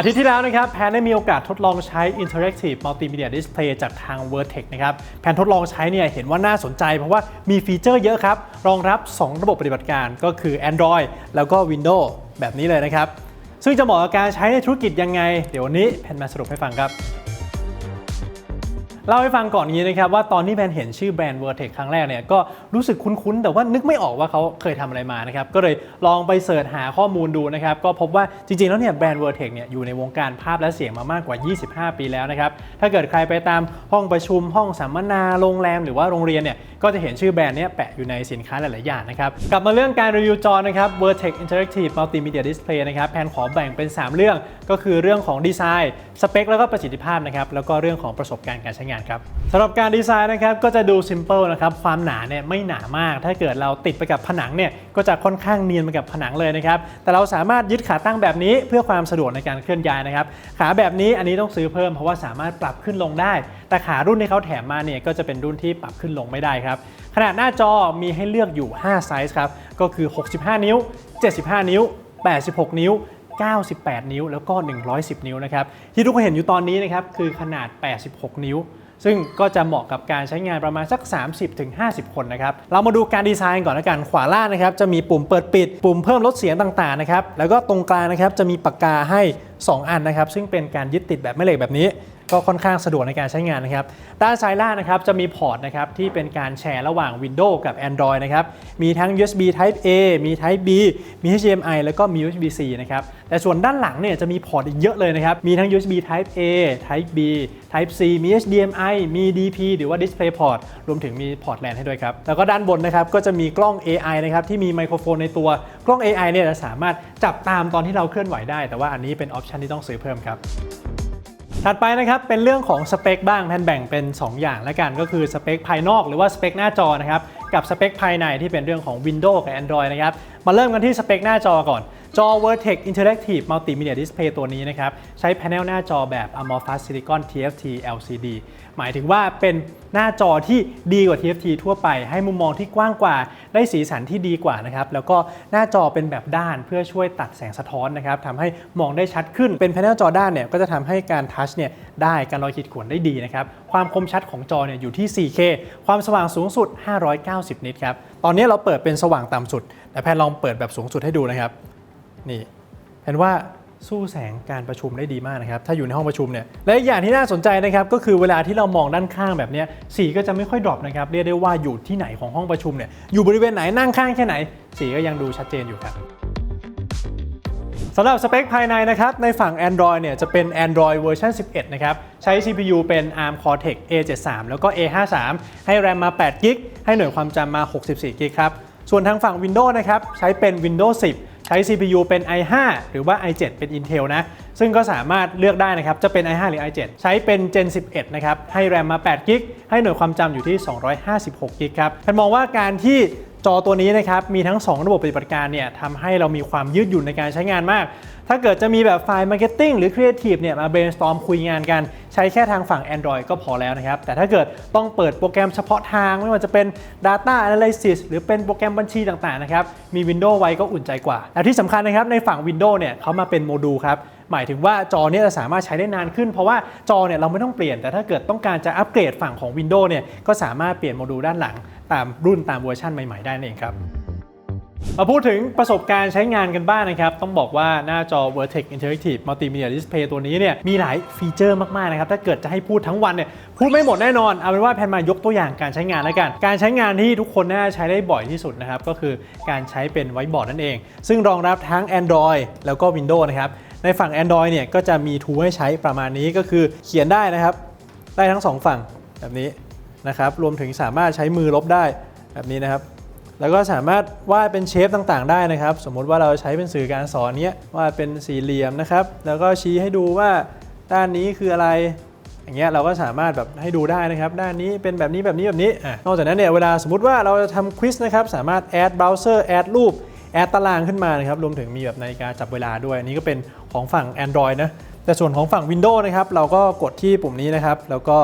อาทิตย์ที่แล้วนะครับแพนได้มีโอกาสทดลองใช้ Interactive Multimedia Display จากทาง Vertex นะครับแพนทดลองใช้เนี่ยเห็นว่าน่าสนใจเพราะว่ามีฟีเจอร์เยอะครับ รองรับ 2 ระบบปฏิบัติการก็คือ Android แล้วก็ Windows แบบนี้เลยนะครับ ซึ่งจะเหมาะกับการใช้ในธุรกิจยังไง เดี๋ยววันนี้แพนมาสรุปให้ฟังครับ เล่าให้ฟังก่อนนี้นะครับว่าตอนที่แพนเห็นชื่อแบรนด์ Vertex ครั้งแรกเนี่ยก็รู้สึกคุ้นๆ แต่ว่านึกไม่ออกว่าเขาเคยทำอะไรมานะครับก็เลยลองไปเสิร์ชหาข้อมูลดูนะครับก็พบว่าจริงๆ แล้วเนี่ยแบรนด์ Vertex เนี่ยอยู่ในวงการภาพและเสียงมามากกว่า 25 ปีแล้วนะครับถ้าเกิดใครไปตามห้องประชุมห้องสัมมนาโรงแรมหรือว่าโรงเรียนเนี่ยก็จะเห็นชื่อแบรนด์เนี้แปะอยู่ในสินค้าหลายๆอย่างนะครับกลับมาเรื่องการรีวิวจอนะครับ Vertex Interactive Multimedia Display นะครับแพนขอแบ่งเป็น 3 เรื่อง ก็คือเรื่องของดีไซน์สเปคแล้วก็ประสิทธิภาพนะครับแล้วก็เรื่องของประสบการณ์การใช้งานครับสำหรับการดีไซน์นะครับก็จะดู simple นะครับความหนาเนี่ยไม่หนามาก ถ้าเกิดเราติดไปกับผนังเนี่ยก็จะค่อนข้างเนียนไปกับผนังเลยนะครับแต่เราสามารถยึดขาตั้งแบบนี้เพื่อความสะดวกในการเคลื่อนย้ายนะครับขาแบบนี้อันนี้ต้องซื้อเพิ่มเพราะว่าสามารถปรับขึ้นลงได้ แต่ขารุ่นที่เขาแถมมาเนี่ยก็จะเป็นรุ่นที่ปรับขึ้นลงไม่ได้ครับขนาดหน้าจอมีให้เลือกอยู่ 5 ไซส์ครับก็คือ 65 นิ้ว 75 นิ้ว 86 นิ้ว98 นิ้ว แล้วก็ 110 นิ้วนะครับ ที่ทุกคนเห็นอยู่ตอนนี้นะครับ คือขนาด 86 นิ้ว ซึ่งก็จะเหมาะกับการใช้งานประมาณสัก 30-50 คนนะครับ เรามาดูการดีไซน์ก่อนละกัน ขวาล่างนะครับจะมีปุ่มเปิดปิด ปุ่มเพิ่มลดเสียงต่างๆนะครับ แล้วก็ตรงกลางนะครับจะมีปากกาให้ 2 อันนะครับ ซึ่งเป็นการยึดติดแบบแม่เหล็กแบบนี้ ก็ค่อนข้างสะดวกในการใช้งานนะครับ ด้านซ้ายล่างนะครับจะมีพอร์ตนะครับที่เป็นการแชร์ระหว่าง Windows กับ Android นะครับ มีทั้ง USB Type A มี Type B มี HDMI แล้วก็มี USB-C นะครับ แต่ส่วนด้านหลังเนี่ยจะมีพอร์ตอีกเยอะเลยนะครับ มีทั้ง USB Type A Type B Type C มี HDMI มี DP หรือว่า DisplayPort รวมถึงมีพอร์ตแลนให้ด้วยครับ แล้วก็ด้านบนนะครับก็จะมีกล้อง AI นะครับที่มีไมโครโฟนในตัว กล้อง AI เนี่ยจะสามารถจับตามตอนที่เราเคลื่อนไหวได้ แต่ว่าอันนี้เป็นออปชันที่ต้องซื้อเพิ่มครับ ถัดไปนะครับเป็นเรื่องของสเปคบ้างแพนแบ่งเป็น 2 อย่างและกันก็คือสเปคภายนอกหรือว่าสเปคหน้าจอนะครับกับสเปคภายในที่เป็นเรื่องของ Windows กับ Android นะครับมาเริ่มกันที่สเปคหน้าจอก่อน จอ Vertex Interactive Multimedia Display ตัวนี้นะครับ ใช้แผงหน้าจอแบบ Amorphous Silicon TFT LCD หมายถึงว่าเป็นหน้าจอที่ดีกว่า TFT ทั่วไป ให้มุมมองที่กว้างกว่า ได้สีสันที่ดีกว่านะครับ แล้วก็หน้าจอเป็นแบบด้านเพื่อช่วยตัดแสงสะท้อนนะครับทำให้มองได้ชัดขึ้น เป็นแผงจอด้านเนี่ยก็จะทำให้การทัชเนี่ยได้การลอยขีดข่วนได้ดีนะครับ ความคมชัดของจอเนี่ยอยู่ที่ 4K ความสว่างสูงสุด 590 นิตครับ ตอนนี้เราเปิดเป็นสว่างต่ำสุด แต่แพนลองเปิดแบบสูงสุดให้ดูนะครับ นี่แพนว่าสู้แสงการประชุมได้ดีมากนะครับ ถ้าอยู่ในห้องประชุมเนี่ย และอีกอย่างที่น่าสนใจนะครับ ก็คือเวลาที่เรามองด้านข้างแบบนี้สีก็จะไม่ค่อยดรอปนะครับ เรียกได้ว่าอยู่ที่ไหนของห้องประชุมเนี่ย อยู่บริเวณไหนนั่งข้างแค่ไหน สีก็ยังดูชัดเจนอยู่ครับสำหรับสเปคภายในนะครับ ในฝั่ง Android เนี่ยจะเป็น Android เวอร์ชัน11 นะครับ ใช้ CPU เป็น ARM Cortex A73 แล้วก็ A53 ให้ RAM มา8 g b ให้หน่วยความจำมา 64 g b ครับ ส่วนทางฝั่ง Windows นะครับใช้เป็น Windows 10 ช้ CPU เป็น i5 หรือว่า i7 เป็น Intel นะ ซึ่งก็สามารถเลือกได้นะครับ จะเป็น i5 หรือ i7 ใช้เป็น Gen 11 นะครับ ให้ RAM มา8 g b ให้หน่วยความจำอยู่ที่ 256 g b ครับผนมองว่าการที่ จอตัวนี้นะครับมีทั้ง 2 ระบบปฏิบัติการเนี่ยทำให้เรามีความยืดหยุ่นในการใช้งานมาก ถ้าเกิดจะมีแบบไฟล์ Marketing หรือ Creative เนี่ยมา brainstorm คุยงานกัน ใช้แค่ทางฝั่ง Android ก็พอแล้วนะครับ แต่ถ้าเกิดต้องเปิดโปรแกรมเฉพาะทาง ไม่ว่าจะเป็น Data Analysis หรือเป็นโปรแกรมบัญชีต่างๆนะครับมี Windows ไว้ก็อุ่นใจกว่า และที่สำคัญนะครับในฝั่ง Windows เนี่ยเขามาเป็นโมดูลครับ หมายถึงว่าจอเนี่ยจะสามารถใช้ได้นานขึ้น เพราะว่าจอเนี่ยเราไม่ต้องเปลี่ยน แต่ถ้าเกิดต้องการจะอัปเกรดฝั่งของ Windows เนี่ยก็สามารถเปลี่ยนโมดูลด้านหลัง ตามรุ่นตามเวอร์ชันใหม่ๆได้นั่นเองครับมาพูดถึงประสบการณ์ใช้งานกันบ้างนะครับ ต้องบอกว่าหน้าจอ Vertex Interactive Multimedia Display ตัวนี้เนี่ยมีหลายฟีเจอร์มาก ๆ นะครับ ถ้าเกิดจะให้พูดทั้งวันเนี่ยพูดไม่หมดแน่นอน เอาเป็นว่าแพนมายกตัวอย่างการใช้งานแล้วกัน การใช้งานที่ทุกคนน่าจะใช้ได้บ่อยที่สุดนะครับ ก็คือการใช้เป็นไวบอร์ดนั่นเอง ซึ่งรองรับทั้ง Android แล้วก็ Windows นะครับ ในฝั่ง Android เนี่ยก็จะมีทูให้ใช้ประมาณนี้ก็คือเขียนได้นะครับ ได้ทั้งสองฝั่งแบบนี้นะครับรวมถึงสามารถใช้มือลบได้แบบนี้นะครับ แล้วก็สามารถวาดเป็นเชฟต่างๆ ได้นะครับ สมมุติว่าเราใช้เป็นสื่อการสอนเนี้ยวาดเป็นสี่เหลี่ยมนะครับ แล้วก็ชี้ให้ดูว่าด้านนี้คืออะไรอย่างเงี้ยเราก็สามารถแบบให้ดูได้นะครับ ด้านนี้เป็นแบบนี้แบบนี้แบบนี้อะนอกจากนั้นเนี่ยเวลาสมมติว่าเราจะทำควิสนะครับสามารถแอดเบราว์เซอร์แอดรูป แอดตารางขึ้นมานะครับรวมถึงมีแบบนาฬิกาจับเวลาด้วยอันนี้ก็เป็นของฝั่ง Android นะแต่ส่วนของฝั่ง Windows นะครับเราก็กดที่ปุ่มนี้นะครับ แล้วก็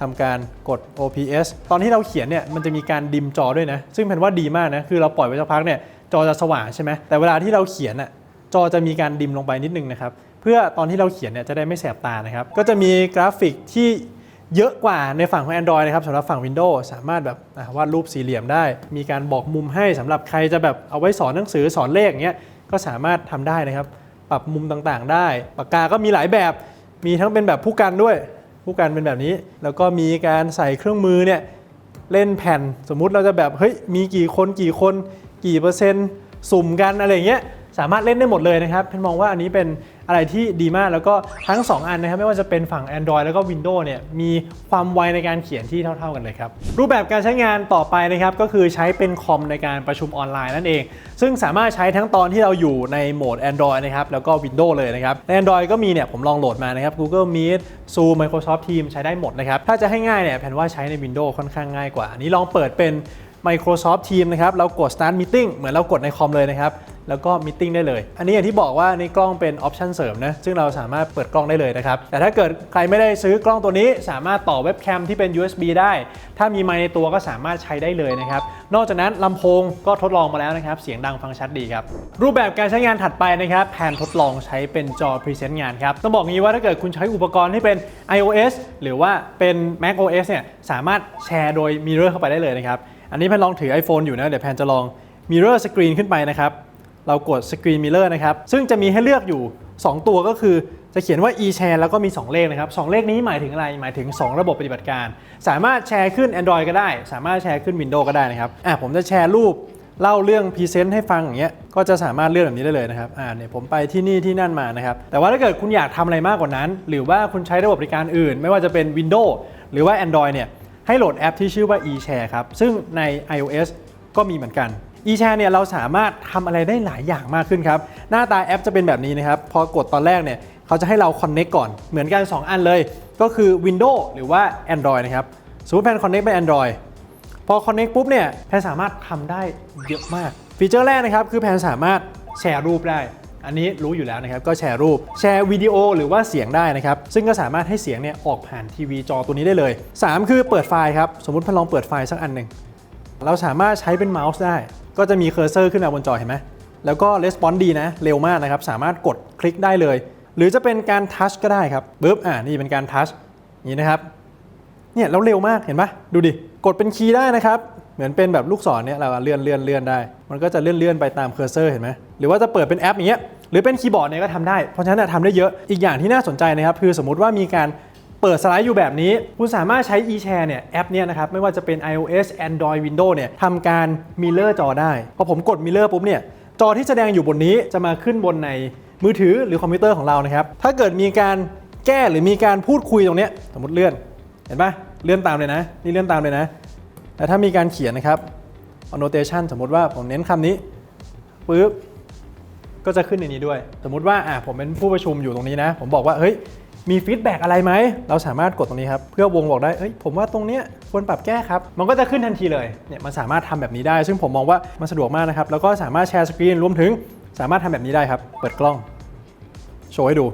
ทำการกด OPS ตอนที่เราเขียนเนี่ยมันจะมีการดิมจอด้วยนะ ซึ่งแผ่นว่าดีมากนะ คือเราปล่อยไว้สักพักเนี่ยจอจะสว่างใช่ไหมแต่เวลาที่เราเขียนอะจอจะมีการดิมลงไปนิดนึงนะครับ เพื่อตอนที่เราเขียนเนี่ยจะได้ไม่แสบตานะครับ ก็จะมีกราฟิกที่ เยอะกว่าในฝั่งของ Android นะครับสำหรับฝั่ง Windows สามารถแบบวาดรูปสี่เหลี่ยมได้ มีการบอกมุมให้สำหรับใครจะแบบเอาไว้สอนหนังสือสอนเลขอย่างเงี้ยก็สามารถทำได้นะครับ ปรับมุมต่างๆ ได้ ปากกาก็มีหลายแบบ มีทั้งเป็นแบบผู้กันด้วย ผู้กันเป็นแบบนี้ แล้วก็มีการใส่เครื่องมือเนี่ยเล่นแผ่นสมมุติเราจะแบบเฮ้ยมีกี่คนกี่คน กี่เปอร์เซ็นต์ สุ่มกันอะไรเงี้ย สามารถเล่นได้หมดเลยนะครับเพนมองว่าอันนี้เป็นอะไรที่ดีมากแล้วก็ทั้ง 2 อันนะครับไม่ว่าจะเป็นฝั่ง Android แล้วก็ Windows เนี่ยมีความไวในการเขียนที่เท่า ๆกันเลยครับ รูปแบบการใช้งานต่อไปนะครับก็คือใช้เป็นคอมในการประชุมออนไลน์นั่นเอง ซึ่งสามารถใช้ทั้งตอนที่เราอยู่ในโหมด Android นะครับแล้วก็ Windows เลยนะครับใน Android ก็มีเนี่ยผมลองโหลดมานะครับ Google Meet Zoom Microsoft Teams ใช้ได้หมดนะครับถ้าจะให้ง่ายเนี่ยแผนว่าใช้ใน Windows ค่อนข้างง่ายกว่าอันนี้ลองเปิดเป็น Microsoft Teams นะครับ เรากด Start Meeting เหมือนเรากดในคอมเลยนะครับ แล้วก็ Meeting ได้เลย อันนี้อย่างที่บอกว่าในกล้องเป็นออปชันเสริมนะ ซึ่งเราสามารถเปิดกล้องได้เลยนะครับ แต่ถ้าเกิดใครไม่ได้ซื้อกล้องตัวนี้สามารถต่อเว็บแคมที่เป็น USB ได้ ถ้ามีไมค์ในตัวก็สามารถใช้ได้เลยนะครับ นอกจากนั้นลำโพงก็ทดลองมาแล้วนะครับ เสียงดังฟังชัดดีครับ รูปแบบการใช้งานถัดไปนะครับ แผนทดลองใช้เป็นจอพรีเซนต์งานครับ ต้องบอกงี้ว่าถ้าเกิดคุณใช้อุปกรณ์ที่เป็น iOS หรือว่าเป็น macOS เนี่ย สามารถแชร์โดย Mirror เข้าไปได้เลยนะครับ อันนี้แพนลองถือ iPhone อยู่นะ เดี๋ยวแพนจะลอง Mirror Screen ขึ้นไปนะครับ เรากด Screen Mirror นะครับ ซึ่งจะมีให้เลือกอยู่ 2 ตัวก็คือจะเขียนว่า e-share แล้วก็มี 2 เลขนะครับ 2 เลขนี้หมายถึงอะไร หมายถึง 2 ระบบปฏิบัติการ สามารถแชร์ขึ้น Android ก็ได้ สามารถแชร์ขึ้น Windows ก็ได้นะครับ อะผมจะแชร์รูปเล่าเรื่องพรีเซนต์ให้ฟังอย่างเงี้ย ก็จะสามารถเลือกแบบนี้ได้เลยนะครับ อ่าเนี่ยผมไปที่นี่ที่นั่นมานะครับ แต่ว่าถ้าเกิดคุณอยากทำอะไรมากกว่านั้น หรือว่าคุณใช้ระบบบริการอื่น ไม่ว่าจะเป็น Windows หรือว่า Android เนี่ย ให้โหลดแอปที่ชื่อว่า eShare ครับ ซึ่งใน iOS ก็มีเหมือนกัน eShare เนี่ยเราสามารถทำอะไรได้หลายอย่างมากขึ้นครับ หน้าตาแอปจะเป็นแบบนี้นะครับ พอกดตอนแรกเนี่ยเขาจะให้เรา connect ก่อน เหมือนกัน 2 อันเลย ก็คือ Windows หรือว่า Android นะครับ สมมติแพน connect ไป Android พอ connect ปุ๊บเนี่ยแพนสามารถทำได้เยอะมาก ฟีเจอร์แรกนะครับคือแพนสามารถแชร์รูปได้ อันนี้รู้อยู่แล้วนะครับก็แชร์รูปแชร์วิดีโอหรือว่าเสียงได้นะครับซึ่งก็สามารถให้เสียงเนี่ยออกผ่านทีวีจอตัวนี้ได้เลย 3 คือเปิดไฟล์ครับสมมติพนลองเปิดไฟล์สักอันหนึ่งเราสามารถใช้เป็นเมาส์ได้ ก็จะมีเคอร์เซอร์ขึ้นมาบนจอเห็นไหมแล้วก็レスปอนดีนะเร็วมากนะครับสามารถกดคลิกได้เลย หรือจะเป็นการทัชก็ได้ครับปึ๊บอ่านี่เป็นการทัชนี่นะครับเนี่ยแล้วเร็วมากเห็นปะดูดิกดเป็นคีย์ได้นะครับเหมือนเป็นแบบลูกศรเนี่ยเราเลื่อนเลื่อนเลื่อนได้ มันก็จะเลื่อนเลื่อนไปตามเคอร์เซอร์เห็นไหมหรือว่าจะเปิดเป็นแอปอย่างเงี้ย หรือเป็นคีย์บอร์ดเนี่ยก็ทำได้ เพราะฉะนั้นนะทำได้เยอะ อีกอย่างที่น่าสนใจนะครับคือสมมติว่ามีการเปิดสไลด์อยู่แบบนี้ คุณสามารถใช้ eShare เนี่ยแอปเนี่ยนะครับไม่ว่าจะเป็น iOS Android Windows เนี่ยทำการ mirror จอได้ พอผมกด mirror ปุ๊บเนี่ยจอที่แสดงอยู่บนนี้จะมาขึ้นบนในมือถือหรือคอมพิวเตอร์ของเรานะครับ ถ้าเกิดมีการแก้หรือมีการพูดคุยตรงนี้สมมติเลื่อน เห็นปะเลื่อนตามเลยนะ นี่เลื่อนตามเลยนะ แต่ถ้ามีการเขียนนะครับ annotation สมมติว่าผมเน้นคำนี้ปุ๊บ ก็จะขึ้นในนี้ด้วย สมมุติว่าอะผมเป็นผู้ประชุมอยู่ตรงนี้นะ ผมบอกว่าเฮ้ยมีฟีดแบ็กอะไรไหม เราสามารถกดตรงนี้ครับ เพื่อวงบอกได้เฮ้ย ผมว่าตรงเนี้ยควรปรับแก้ครับ มันก็จะขึ้นทันทีเลย เนี่ย มันสามารถทำแบบนี้ได้ ซึ่งผมมองว่ามันสะดวกมากนะครับ แล้วก็สามารถแชร์สกรีน รวมถึงสามารถทำแบบนี้ได้ครับ เปิดกล้อง โชว์ให้ดู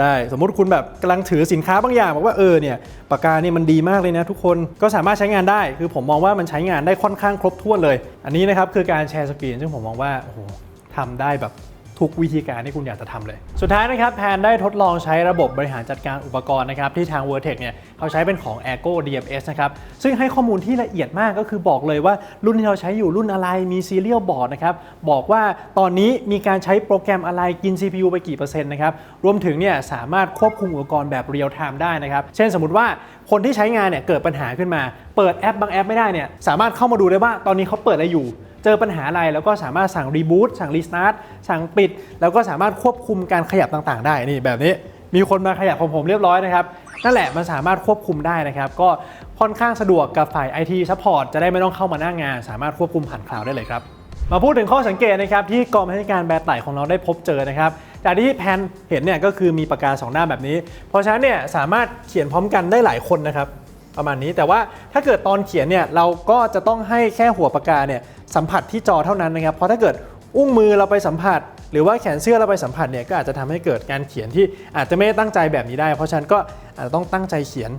ได้ สมมุติคุณแบบกำลังถือสินค้าบางอย่าง บอกว่า เออ เนี่ย ปากกาเนี่ยมันดีมากเลยนะทุกคน ก็สามารถใช้งานได้ คือผมมองว่ามันใช้งานได้ค่อนข้างครบถ้วนเลย อันนี้นะครับคือการแชร์สกรีน ซึ่งผมมองว่า โอ้โหทำได้แบบ ทุกวิธีการที่คุณอยากจะทำเลย สุดท้ายนะครับแพนได้ทดลองใช้ระบบบริหารจัดการอุปกรณ์นะครับที่ทาง Vertex เนี่ยเขาใช้เป็นของ a g o DMS นะครับซึ่งให้ข้อมูลที่ละเอียดมากก็คือบอกเลยว่ารุ่นที่เราใช้อยู่รุ่นอะไรมี Serial Board นะครับบอกว่าตอนนี้มีการใช้โปรแกรมอะไรกิน CPU ไปกี่เปอร์เซ็นต์นะครับรวมถึงเนี่ยสามารถควบคุมอุปกรณ์แบบเรียลไทม์ได้นะครับเช่นสมมติว่าคนที่ใช้งานเนี่ยเกิดปัญหาขึ้นมา เปิดแอปบางแอปไม่ได้เนี่ยสามารถเข้ามาดูได้ว่าตอนนี้เขาเปิดอะไรอยู่ เจอปัญหาอะไรแล้วก็สามารถสั่งรีบูตสั่งรีสตาร์ทสั่งปิด แล้วก็สามารถควบคุมการขยับต่างๆ ได้นี่แบบนี้มีคนมาขยับของผมเรียบร้อยนะครับ นั่นแหละมันสามารถควบคุมได้นะครับ ก็ค่อนข้างสะดวกกับฝ่าย IT Support จะได้ไม่ต้องเข้ามาหน้างงาน สามารถควบคุมผ่านคลาวด์ได้เลยครับ มาพูดถึงข้อสังเกตนะครับที่กองบัญชาการแบรไต่ของเราได้พบเจอนะครับจากที่แพนเห็นเนี่ยก็คือมีปากกาสองหน้าแบบนี้ เพราะฉะนั้นเนี่ยสามารถเขียนพร้อมกันได้หลายคนนะครับ ประมาณนี้แต่ว่าถ้าเกิดตอนเขียนเนี่ยเราก็จะต้องให้แค่หัวปากกาเนี่ยสัมผัสที่จอเท่านั้นนะครับเพราะถ้าเกิดอุ้งมือเราไปสัมผัส หรือว่าแขนเสื้อเราไปสัมผัสเนี่ยก็อาจจะทำให้เกิดการเขียนที่อาจจะไม่ได้ตั้งใจแบบนี้ได้ เพราะฉะนั้นก็อาจจะต้องตั้งใจเขียน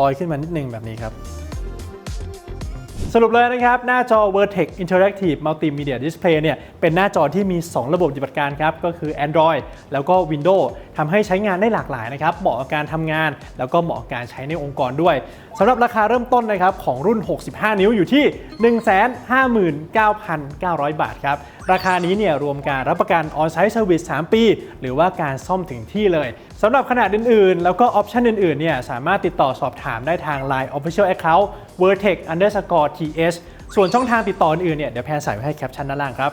ลอยขึ้นมานิดนึงแบบนี้ครับสรุปเลยนะครับ หน้าจอ Vertex Interactive Multimedia Display เนี่ยเป็นหน้าจอที่มี 2 ระบบปฏิบัติการครับ ก็คือ Android แล้วก็ Windows ทำให้ใช้งานได้หลากหลายนะครับเหมาะกับการทำงาน แล้วก็เหมาะกับการใช้ในองค์กรด้วยสำหรับราคาเริ่มต้นนะครับของรุ่น 65 นิ้วอยู่ที่ 159,900 บาทครับราคานี้เนี่ยรวมการรับประกัน On-Site Service 3 ปี หรือว่าการซ่อมถึงที่เลยสำหรับขนาดอื่นๆ แล้วก็ออปชันอื่นๆเนี่ยสามารถติดต่อสอบถามได้ทาง Line Official Account vertex underscore th ส่วนช่องทางติดต่ออื่นๆเนี่ยเดี๋ยวแพนใส่ไว้ให้แคปชั่นด้านล่างครับ